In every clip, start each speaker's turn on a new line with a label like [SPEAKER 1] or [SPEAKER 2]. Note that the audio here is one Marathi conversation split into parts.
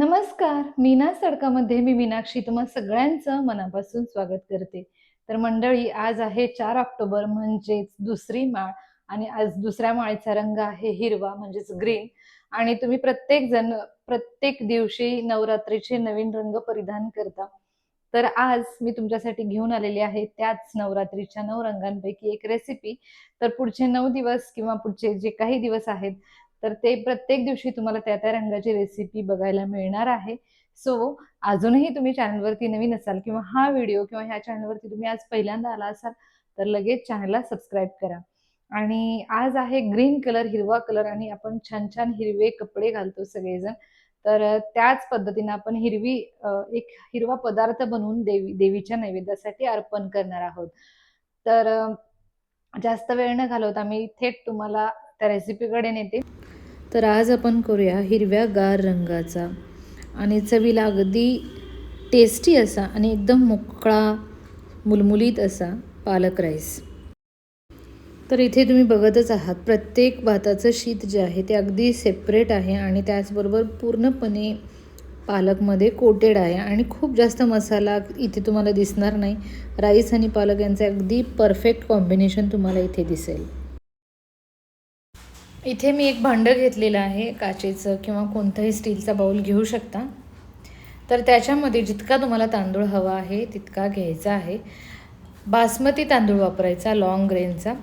[SPEAKER 1] नमस्कार मीना सडकामध्ये मी मीनाक्षी तुम्हा सगळ्यांचं मनापासून स्वागत करते. तर मंडळी आज आहे चार ऑक्टोबर म्हणजेच दुसरी माळ आणि आज दुसऱ्या माळीचा रंग आहे हिरवा म्हणजेच ग्रीन. आणि तुम्ही प्रत्येक जण प्रत्येक दिवशी नवरात्रीचे नवीन रंग परिधान करता. तर आज मी तुमच्यासाठी घेऊन आलेली आहे त्याच नवरात्रीच्या नऊ रंगांपैकी एक रेसिपी तर पुढचे नऊ दिवस किंवा पुढचे जे काही दिवस आहेत तर ते प्रत्येक दिवशी तुम्हाला त्या त्या रंगाची रेसिपी बघायला मिळणार आहे. सो अजूनही तुम्ही चॅनलवरती नवीन असाल किंवा हा व्हिडिओ किंवा ह्या चॅनलवरती तुम्ही आज पहिल्यांदा आला असाल तर लगेच चॅनलला सबस्क्राईब करा. आणि आज आहे ग्रीन कलर हिरवा कलर आणि आपण छान छान हिरवे कपडे घालतो सगळेजण. तर त्याच पद्धतीने आपण हिरवी एक हिरवा पदार्थ बनवून देवी देवीच्या नैवेद्यासाठी अर्पण करणार आहोत. तर जास्त वेळ न घालवता मी थेट तुम्हाला त्या रेसिपीकडे नेते. तर आज आपण करूया हिरव्या गार रंगाचा. आणि चवीला अगदी टेस्टी असा आणि एकदम मोकळा मुलमुलीत असा पालक राईस तर इथे तुम्ही बघतच आहात प्रत्येक भाताचं शीत जे आहे ते अगदी सेपरेट आहे आणि त्याचबरोबर पूर्णपणे पालकमध्ये कोटेड आहे. आणि खूप जास्त मसाला इथे तुम्हाला दिसणार नाही. राईस आणि पालक यांचं अगदी परफेक्ट कॉम्बिनेशन तुम्हाला इथे दिसेल. इथे मी एक भांडं घेतलेलं आहे काचेचं किंवा कोणतंही स्टीलचा बाऊल घेऊ शकता. तर त्याच्यामध्ये जितका तुम्हाला तांदूळ हवा आहे तितका घ्यायचा आहे. बासमती तांदूळ वापरायचा लॉंग ग्रेनचा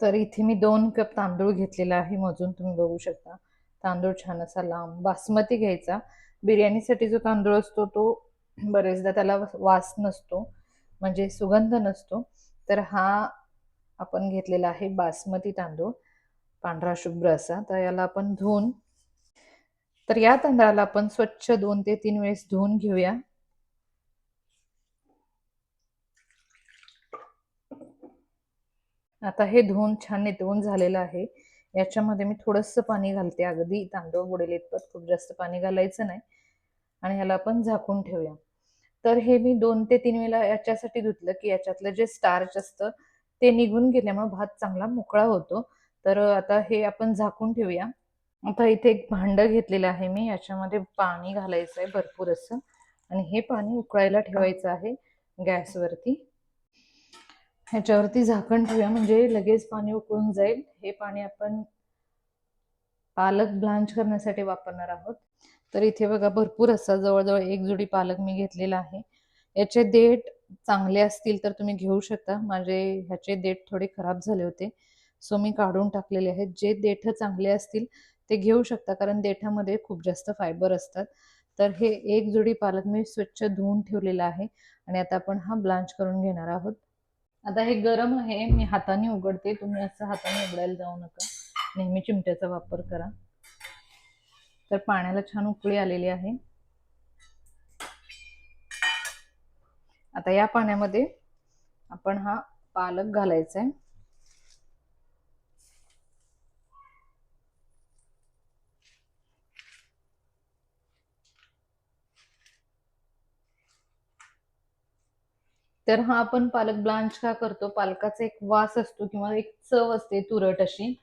[SPEAKER 1] तर इथे मी दोन कप तांदूळ घेतलेला आहे मोजून तुम्ही बघू शकता. तांदूळ छान असा लांब बासमती घ्यायचा. बिर्याणीसाठी जो तांदूळ असतो तो बरेचदा त्याला वास नसतो म्हणजे सुगंध नसतो. तर हा आपण घेतलेला आहे बासमती तांदूळ पांढरा शुभ्र असा. तर याला आपण धुवून तर या तांदळाला आपण स्वच्छ दोन ते तीन वेळेस धुवून घेऊया. आता हे धुवून छान नितवून झालेलं आहे. याच्यामध्ये मी थोडंसं पाणी घालते. अगदी तांदूळ बुडेल इतपत खूप जास्त पाणी घालायचं नाही. आणि ह्याला आपण झाकून ठेवूया. तर हे मी दोन ते तीन वेळा याच्यासाठी धुतलं की याच्यातलं जे स्टार्च असतं ते निघून गेल्यामुळे भात चांगला मोकळा होतो. तर आता हे आपण झाकून ठेवूया. आता इथे एक भांडं घेतलेलं आहे मी. याच्यामध्ये पाणी घालायचं आहे भरपूर असं. आणि हे पाणी उकळायला ठेवायचं आहे गॅसवरती. ह्याच्यावरती झाकण ठेवूया म्हणजे लगेच पाणी उकळून जाईल. हे पाणी आपण पालक ब्लांच करण्यासाठी वापरणार आहोत. तर इथे बघा भरपूर असा जवळजवळ एक जुडी पालक मी घेतलेला आहे. याचे देठ चांगले असतील तर तुम्ही घेऊ शकता. माझे ह्याचे देठ थोडे खराब झाले होते. सो मी काढून टाकलेले आहेत. जे देठ चांगले असतील ते घेऊ शकता कारण देठामध्ये खूप जास्त फायबर असतात. तर हे एक जुडी पालक मी स्वच्छ धुवून ठेवलेला आहे आणि आता आपण हा ब्लांच करून घेणार आहोत. आता हे गरम आहे. मी हाताने उघडते. तुम्ही असं हाताने उघडायला जाऊ नका. नेहमी चिमट्याचा वापर करा. तर पाण्याला छान उकळी आलेली आहे. आता या पाण्यामध्ये आपण हा पालक घालायचा आहे तर हा आपण पालक ब्लांच का करतो? पालकाचा एक वास असतो किंवा एक चव असते तुरट अशी.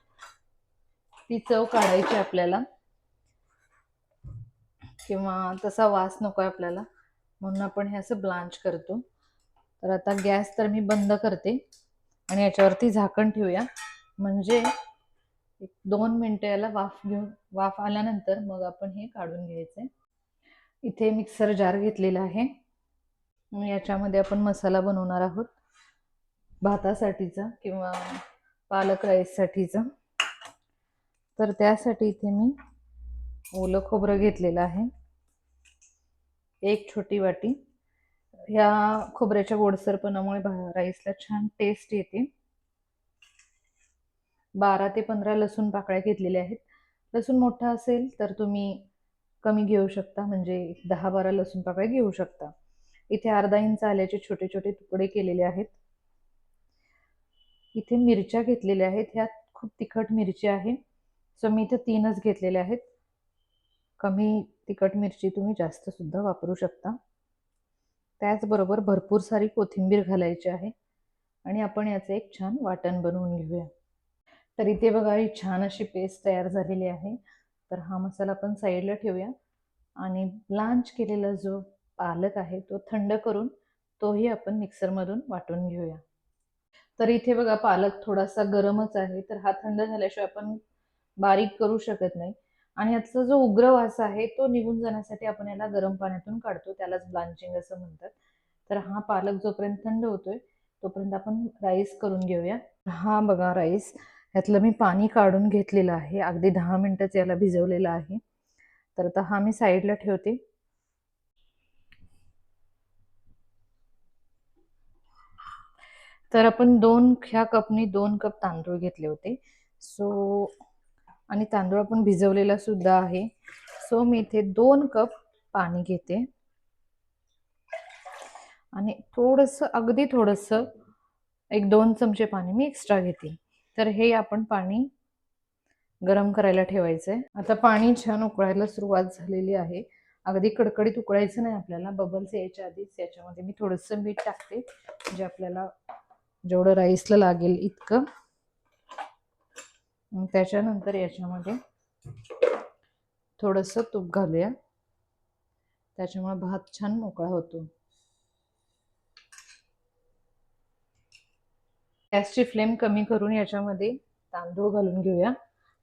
[SPEAKER 1] ती चव काढायची आपल्याला. किंवा तसा वास नको आपल्याला. म्हणून आपण हे असं ब्लांच करतो. तर आता गॅस तर मी बंद करते आणि याच्यावरती झाकण ठेवूया. म्हणजे एक दोन मिनटं याला वाफ घेऊन वाफ आल्यानंतर मग आपण हे काढून घ्यायचं इथे मिक्सर जार घेतलेला आहे. याच्यामध्ये आपण मसाला बनवणार आहोत. भातासाठीचा किंवा पालक राईससाठीचा. तर त्यासाठी इथे मी ओलं खोबरं घेतलेलं आहे. एक छोटी वाटी. ह्या खोबऱ्याच्या गोडसरपणामुळे राईसला छान टेस्ट येते. बारा ते पंधरा लसूण पाकळ्या घेतलेल्या आहेत. लसूण मोठा असेल तर तुम्ही कमी घेऊ शकता म्हणजे दहा बारा लसूण पाकळ्या घेऊ शकता. इथे अर्धा इंच आल्याचे छोटे छोटे तुकडे केलेले आहेत. इथे मिरच्या घेतलेल्या आहेत. ह्यात खूप तिखट मिरची आहे. सो मी इथे तीनच घेतलेल्या आहेत. कमी तिखट मिरची तुम्ही जास्त सुद्धा वापरू शकता. त्याचबरोबर भरपूर सारी कोथिंबीर घालायची आहे आणि आपण याचं एक छान वाटण बनवून घेऊया. तर इथे बघा ही छान अशी पेस्ट तयार झालेली आहे. तर हा मसाला आपण साईडला ठेवूया आणि ब्लांच केलेला जो पालक आहे तो थंड करून तोही आपण मिक्सरमधून वाटून घेऊया. तर इथे बघा पालक थोडासा गरमच आहे. तर हा थंड झाल्याशिवाय आपण बारीक करू शकत नाही. आणि याचा जो उग्र वास आहे तो निघून जाण्यासाठी आपण याला गरम पाण्यातून काढतो त्यालाच ब्लांचिंग असं म्हणतात. तर हा पालक जोपर्यंत थंड होतोय तोपर्यंत आपण राईस करून घेऊया. हा बघा राईस ह्यातलं मी पाणी काढून घेतलेलं आहे. अगदी दहा मिनटंच याला भिजवलेलं आहे. तर आता हा मी साईडला ठेवते. तर आपण दोन ह्या कपनी दोन कप तांदूळ घेतले होते. सो आणि तांदूळ आपण भिजवलेला सुद्धा आहे. सो मी इथे दोन कप पाणी घेते. आणि थोडंसं अगदी थोडंसं एक दोन चमचे पाणी मी एक्स्ट्रा घेते. तर हे आपण पाणी गरम करायला ठेवायचंय. आता पाणी छान उकळायला सुरुवात झालेली आहे. अगदी कडकडीत उकळायचं नाही आपल्याला. बबल्स यायच्या आधीच याच्यामध्ये मी थोडंसं मीठ टाकते जे आपल्याला जेवढं राईसला लागेल इतकं. त्याच्यानंतर याच्यामध्ये थोडंसं तूप घालूया. त्याच्यामुळे भात छान मोकळा होतो. गॅसची फ्लेम कमी करून याच्यामध्ये तांदूळ घालून घेऊया.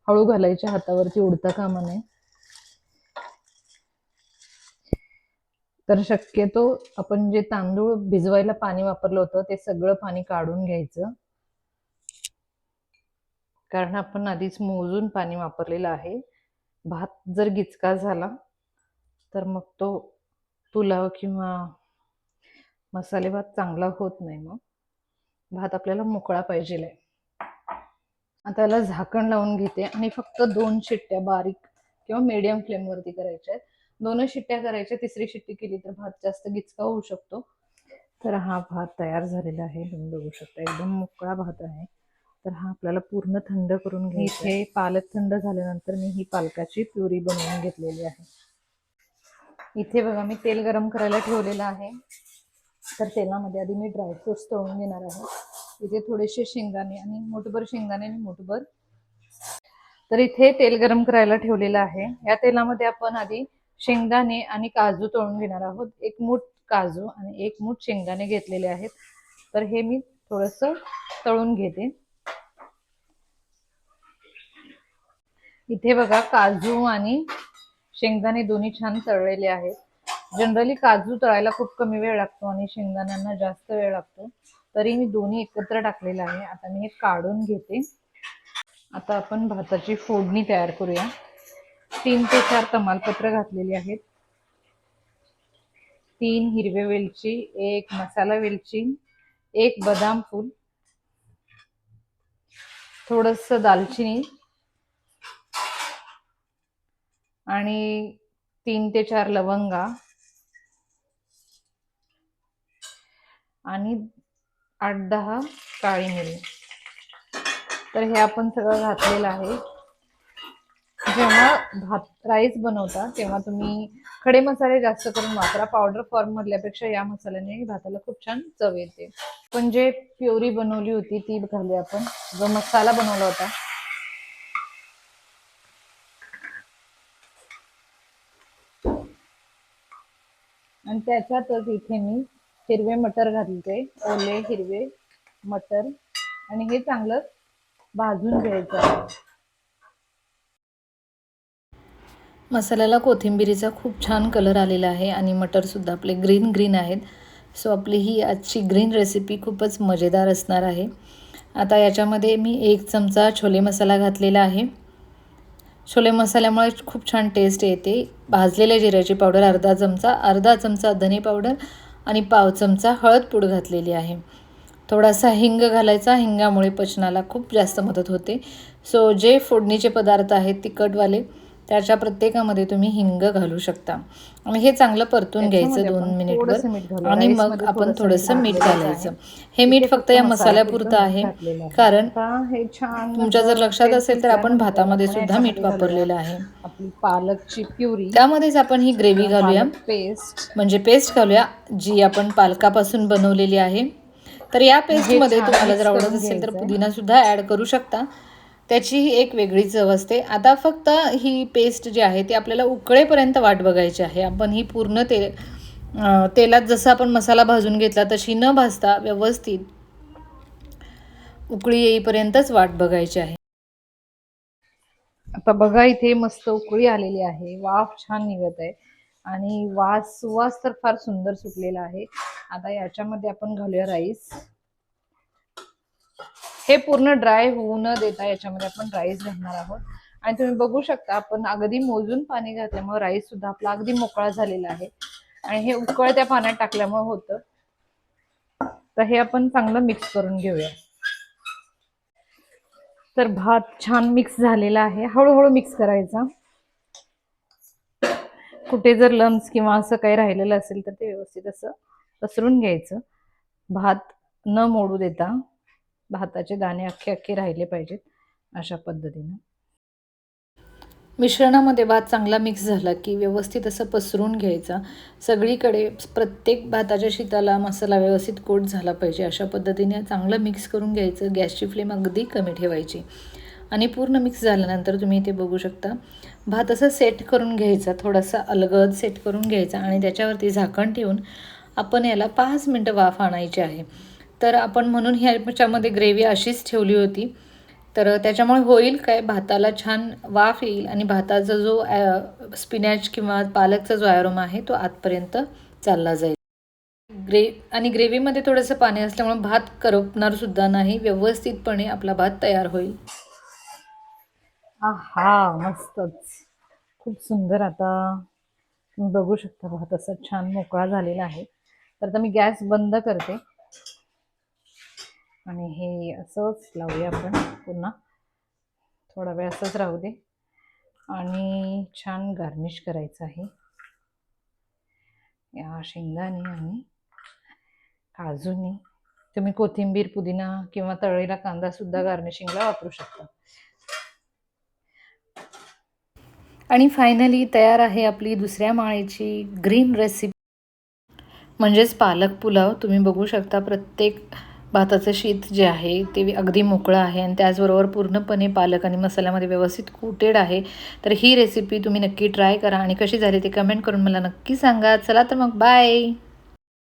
[SPEAKER 1] हळू घालायच्या हातावरती उडता कामा नये. तर शक्यतो आपण जे तांदूळ भिजवायला पाणी वापरलं होतं ते सगळं पाणी काढून घ्यायचं. कारण आपण आधीच मोजून पाणी वापरलेलं आहे. भात जर गिचका झाला तर मग तो पुलाव किंवा मसाले भात चांगला होत नाही मग. भात आपल्याला मोकळा पाहिजे आता याला झाकण लावून घेते आणि फक्त दोन शिट्ट्या बारीक किंवा मीडियम फ्लेमवरती करायच्या आहेत. दोनच शिट्ट्या करायच्या तिसरी शिट्टी केली तर भात जास्त गिचका होऊ शकतो. तर हा भात तयार झालेला आहे. तुम्ही बघू शकता एकदम मोकळा भात आहे. तर हा आपल्याला पूर्ण थंड करून घ्यायचा इथे पालक थंड झाल्यानंतर मी ही पालकाची प्युरी बनवून घेतलेली आहे. इथे बघा मी तेल गरम करायला ठेवलेलं आहे. तर तेलामध्ये आधी मी ड्रायफ्रुट्स तळून घेणार आहे. इथे थोडेसे शेंगदाणे आणि मोठभर शेंगदाणे आणि मोठभर. तर इथे तेल गरम करायला ठेवलेलं आहे. या तेलामध्ये आपण आधी शेंगदाणे आणि काजू तळून घेणार आहोत. एक मूठ काजू आणि एक मूठ शेंगदाणे घेतलेले आहेत. तर हे मी थोडस तळून घेते. इथे बघा काजू आणि शेंगदाणे दोन्ही छान तळलेले आहेत. जनरली काजू तळायला खूप कमी वेळ लागतो आणि शेंगदाण्यांना जास्त वेळ लागतो. तरी मी दोन्ही एकत्र टाकलेलं आहे. आता मी हे काढून घेते. आता आपण भाताची फोडणी तयार करूया. तीन ते चार तमालपत्र घातलेली आहेत. तीन हिरवे वेलची एक मसाला वेलची एक बदाम फूल थोडस दालचिनी आणि तीन ते चार लवंगा. आणि आठ दहा काळी मिरी. तर हे आपण सगळं घातलेलं आहे. जेव्हा भात राईस बनवता तेव्हा तुम्ही खडे मसाले जास्त करून वापरा. पावडर फॉर्म मधल्यापेक्षा या मसाल्याने भाताला खूप छान चव येते. पण जे प्युरी बनवली होती ती घाली आपण. जो मसाला बनवला होता आणि त्याच्यातच इथे मी हिरवे मटर घातले ओले हिरवे मटर. आणि हे चांगलं भाजून घ्यायचं मसाल्याला कोथिंबिरीचा खूप छान कलर आलेला आहे आणि मटरसुद्धा आपले ग्रीन ग्रीन आहेत. सो आपली ही आजची ग्रीन रेसिपी खूपच मजेदार असणार आहे. आता याच्यामध्ये मी एक चमचा छोले मसाला घातलेला आहे. छोले मसाल्यामुळे खूप छान टेस्ट येते. भाजलेल्या जिऱ्याची पावडर अर्धा चमचा अर्धा चमचा धने पावडर आणि पाव चमचा हळद पूड घातलेली आहे. थोडासा हिंग घालायचा हिंगामुळे पचनाला खूप जास्त मदत होते. सो जे फोडणीचे पदार्थ आहेत तिखटवाले त्याच्या प्रत्येकामध्ये तुम्ही हिंग घालू शकता. आणि हे चांगलं परतून घ्यायचं दोन मिनिटवर. आणि मग आपण थोडंसं मीठ घालायचं हे मीठ फक्त या मसाल्यापुरतं आहे. कारण
[SPEAKER 2] हे
[SPEAKER 1] तुमच्या जर लक्षात असेल तर आपण भातामध्ये सुद्धा मीठ वापरलेलं आहे.
[SPEAKER 2] पालकची प्युरी.
[SPEAKER 1] त्यामध्येच आपण ही ग्रेव्ही घालूया.
[SPEAKER 2] पेस्ट.
[SPEAKER 1] म्हणजे पेस्ट घालूया जी आपण पालकापासून बनवलेली आहे. तर या पेस्टमध्ये तुम्हाला जर आवडत असेल तर. पुदिना सुद्धा ऍड करू शकता.
[SPEAKER 2] त्याचीही एक वेगळी चव असते. आता फक्त ही पेस्ट जी आहे ती आपल्याला उकळेपर्यंत वाट बघायची आहे. आपण ही पूर्ण तेल तेलात जसं आपण मसाला भाजून घेतला तशी न भाजता व्यवस्थित उकळी येईपर्यंतच वाट बघायची आहे.
[SPEAKER 1] आता बघा इथे मस्त उकळी आलेली आहे. वाफ छान निघत आहे. आणि वास सुवास तर फार सुंदर सुटलेला आहे. आता याच्यामध्ये आपण घालूया राईस. हे पूर्ण ड्राय होऊ न देता याच्यामध्ये आपण राईस घालणार आहोत. आणि तुम्ही बघू शकता आपण अगदी मोजून पाणी घातल्यामुळे राईस सुद्धा आपला अगदी मोकळा झालेला आहे. आणि हे उकळत्या पाण्यात टाकल्यामुळे होतं. तर हे आपण चांगलं मिक्स करून घेऊया. तर भात छान मिक्स झालेला आहे. हळूहळू मिक्स करायचा. कुठे जर लम्स किंवा असं काही राहिलेलं असेल तर ते व्यवस्थित असं पसरून घ्यायचं. भात न मोडू देता. भाताचे दाणे अख्खे अख्खे राहिले पाहिजेत अशा पद्धतीनं.
[SPEAKER 2] मिश्रणामध्ये भात चांगला मिक्स झाला की व्यवस्थित असं पसरून घ्यायचा. सगळीकडे प्रत्येक भाताच्या शिताला मसाला व्यवस्थित कोट झाला पाहिजे. अशा पद्धतीने चांगलं मिक्स करून घ्यायचं. गॅसची फ्लेम अगदी कमी ठेवायची. आणि पूर्ण मिक्स झाल्यानंतर तुम्ही इथे बघू शकता भात असं सेट करून घ्यायचा थोडासा अलगद सेट करून घ्यायचा आणि त्याच्यावरती झाकण ठेवून आपण याला पाच मिनटं वाफ आणायची आहे. तर आपण म्हणून ह्याच्यामध्ये ग्रेव्ही अशीच ठेवली होती. तर त्याच्यामुळे होईल काय? भाताला छान वाफ येईल आणि भाताचा जो स्पिनॅच किंवा पालकचा जो ॲरोमा आहे तो आतपर्यंत चालला जाईल. ग्रे आणि ग्रेव्हीमध्ये थोडंसं पाणी असल्यामुळे भात करपणार सुद्धा नाही. व्यवस्थितपणे आपला भात तयार होईल.
[SPEAKER 1] हा मस्तच. खूप सुंदर आता. तुम्ही बघू शकता भात असा छान मोकळा झालेला आहे. तर आता मी गॅस बंद करते. आणि हे असंच लावूया आपण पुन्हा. थोडा वेळ असंच राहू दे. आणि छान गार्निश करायचं आहे. या शेंगाने आणि काजूनी. तुम्ही कोथिंबीर पुदिना किंवा तळलेला कांदा सुद्धा गार्निशिंगला वापरू शकता.
[SPEAKER 2] आणि फायनली तयार आहे आपली दुसऱ्या माळेची ग्रीन रेसिपी म्हणजेच पालक पुलाव. तुम्ही बघू शकता प्रत्येक भाताचं शीत जे आहे ते अगदी मोकळं आहे आणि त्याचबरोबर पूर्णपणे पालक आणि मसाल्यामध्ये व्यवस्थित कुटेड आहे. तर ही रेसिपी तुम्ही नक्की ट्राय करा आणि कशी झाली ते कमेंट करून मला नक्की सांगा. चला तर मग बाय